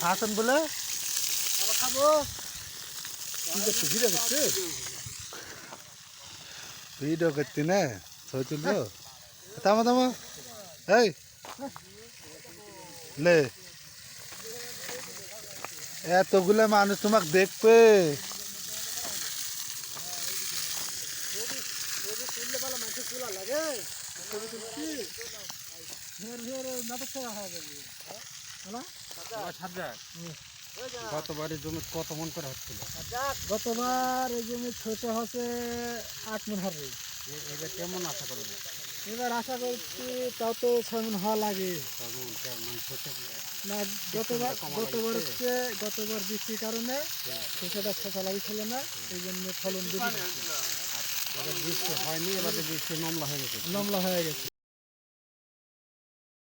খাসেন বলে কি করছে ভিডিও করতে না ছবি তুলবো থামো থামো এই লে এতগুলো মানুষ তোমাকে দেখবে ছবি তুললে ভালো মানুষের তোলা লাগে ছবি তুলছি ফের ফের নাটক করা যাবে গতবারের জমি কত মন করে হচ্ছিল? গতবার এই জমি ছোট হচ্ছে আট মন হবে। এবার কেমন আশা করবে এবার আশা করছি তাও তো ছয় মন হওয়া লাগে। ছোট না গতবার গতবার হচ্ছে গতবার বৃষ্টির কারণে সেটা ফসল লাগিয়েছিল না এই জন্য ফলন বেশি। বৃষ্টি হয়নি এবার বৃষ্টি নমলা হয়ে গেছে। নমলা হয়ে গেছে।